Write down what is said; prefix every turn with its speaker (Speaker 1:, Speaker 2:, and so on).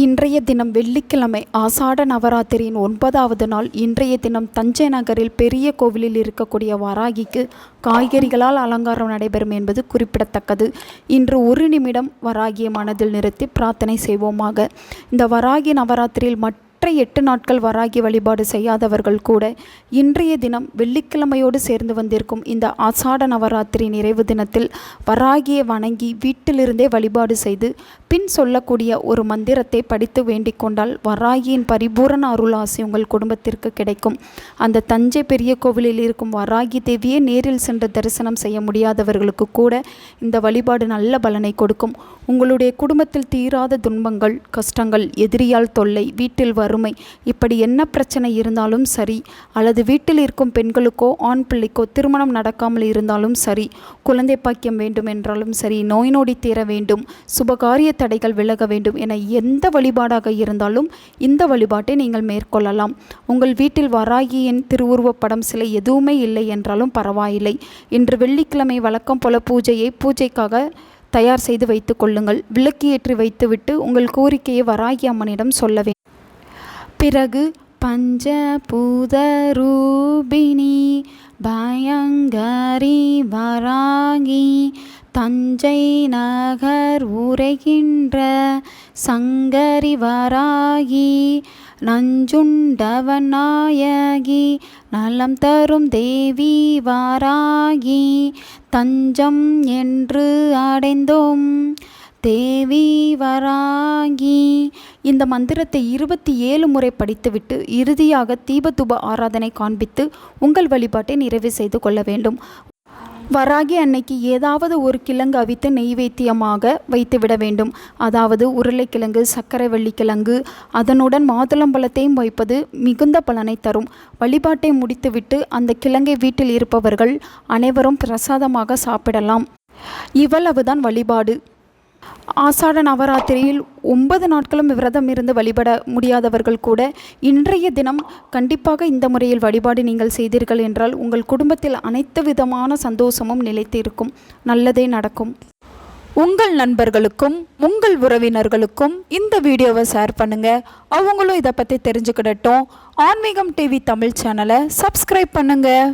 Speaker 1: இன்றைய தினம் வெள்ளிக்கிழமை ஆசாட நவராத்திரியின் ஒன்பதாவது நாள். இன்றைய தினம் தஞ்சை நகரில் பெரிய கோவிலில் இருக்கக்கூடிய வராகிக்கு காய்கறிகளால் அலங்காரம் நடைபெறும் என்பது குறிப்பிடத்தக்கது. இன்று ஒரு நிமிடம் வராகியை மனதில் நிறுத்தி பிரார்த்தனை செய்வோமாக. இந்த வராகி நவராத்திரியில் மற்ற எட்டு நாட்கள் வராகி வழிபாடு செய்யாதவர்கள் கூட இன்றைய தினம் வெள்ளிக்கிழமையோடு சேர்ந்து வந்திருக்கும் இந்த ஆசாட நவராத்திரி நிறைவு தினத்தில் வராகியை வணங்கி வீட்டிலிருந்தே வழிபாடு செய்து பின் சொல்லக்கூடிய ஒரு மந்திரத்தை படித்து வேண்டிக் கொண்டால் வராகியின் பரிபூரண அருளாசி உங்கள் குடும்பத்திற்கு கிடைக்கும். அந்த தஞ்சை பெரிய கோவிலில் இருக்கும் வராகி தேவியே நேரில் சென்று தரிசனம் செய்ய முடியாதவர்களுக்கு கூட இந்த வழிபாடு நல்ல பலனை கொடுக்கும். உங்களுடைய குடும்பத்தில் தீராத துன்பங்கள் கஷ்டங்கள் எதிரியால் தொல்லை வீட்டில் வறுமை இப்படி என்ன பிரச்சனை இருந்தாலும் சரி அல்லது வீட்டில் இருக்கும் பெண்களுக்கோ ஆண் பிள்ளைக்கோ திருமணம் நடக்காமல் இருந்தாலும் சரி குழந்தை பாக்கியம் வேண்டும் என்றாலும் சரி நோய் நொடி தீர வேண்டும் சுபகாரிய தடைகள் விலக வேண்டும் என எந்த வழிபாடாக இருந்தாலும் இந்த வழிபாட்டை நீங்கள் மேற்கொள்ளலாம். உங்கள் வீட்டில் வராகியின் திருவுருவப்படம் சிலை எதுவுமே இல்லை என்றாலும் பரவாயில்லை. இன்று வெள்ளிக்கிழமை வழக்கம் போல பூஜையை பூஜைக்காக தயார் செய்து வைத்து கொள்ளுங்கள். விளக்கு ஏற்றி வைத்துவிட்டு உங்கள் கோரிக்கையை வராகி அம்மனிடம் சொல்ல வேண்டும் பிறகு பஞ்சபூத ரூபிணி பயங்கரி வராகி தஞ்சை நகர் உரைகின்ற சங்கரி வராகி நஞ்சுண்டவன் நாயகி நலம் தரும் தேவி வாராகி தஞ்சம் என்று அடைந்தோம் தேவி வராகி. இந்த மந்திரத்தை இருபத்தி ஏழு முறை படித்துவிட்டு இறுதியாக தீபத்துப ஆராதனை காண்பித்து உங்கள் வழிபாட்டை நிறைவு செய்து கொள்ள வேண்டும். வராகி அன்னைக்கு ஏதாவது ஒரு கிழங்கு அவித்து நெய்வேத்தியமாக வைத்துவிட வேண்டும். அதாவது உருளைக்கிழங்கு சர்க்கரை வெள்ளிக்கிழங்கு அதனுடன் மாதுளம்பழத்தையும் வைப்பது மிகுந்த பலனை தரும். வழிபாட்டை முடித்துவிட்டு அந்த கிழங்கை வீட்டில் இருப்பவர்கள் அனைவரும் பிரசாதமாக சாப்பிடலாம். இவ்வளவுதான் வழிபாடு. ஆசாட நவராத்திரியில் ஒன்பது நாட்களும் விரதம் இருந்து வழிபட முடியாதவர்கள் கூட இன்றைய தினம் கண்டிப்பாக இந்த முறையில் வழிபாடு நீங்கள் செய்தீர்கள் என்றால் உங்கள் குடும்பத்தில் அனைத்து விதமான சந்தோஷமும் நிலைத்திருக்கும். நல்லதே நடக்கும். உங்கள் நண்பர்களுக்கும் உங்கள் உறவினர்களுக்கும் இந்த வீடியோவை ஷேர் பண்ணுங்கள் அவங்களும் இதை பற்றி தெரிஞ்சுக்கிடட்டும். ஆன்மீகம் டிவி தமிழ் சேனலை சப்ஸ்கிரைப் பண்ணுங்கள்